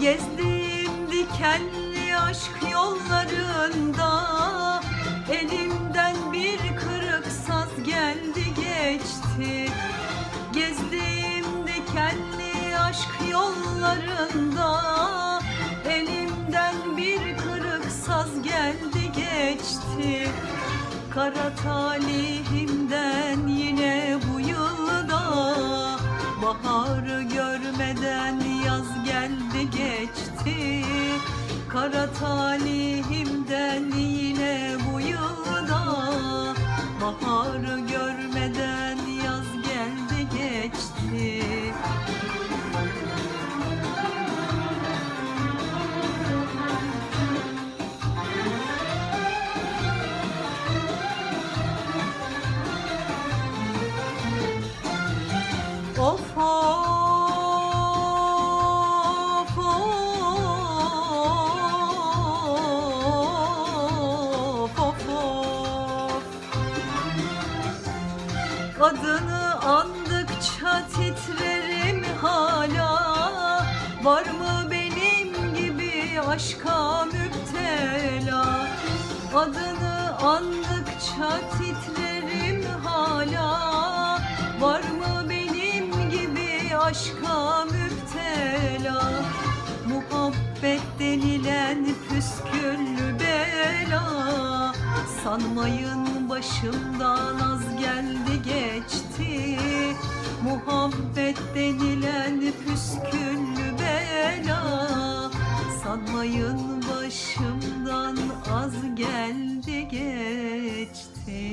Gezdim dikenli aşk yollarında. Elimden bir kırık saz geldi geçti. Gezdim dikenli aşk yollarında. Elimden bir kırık saz geldi geçti. Kara talihimden yine bu yılda. Baharı görmeden geçti. Kara talihimden yine Kadını andıkça titrerim hala. Var mı benim gibi aşka müptela? Adını andıkça titrerim hala. Var mı benim gibi aşka müptela? Muhabbet denilen bela Sanmayın başımdan az geldi geçti. Muhabbet denilen püsküllü bela. Sanmayın başımdan az geldi geçti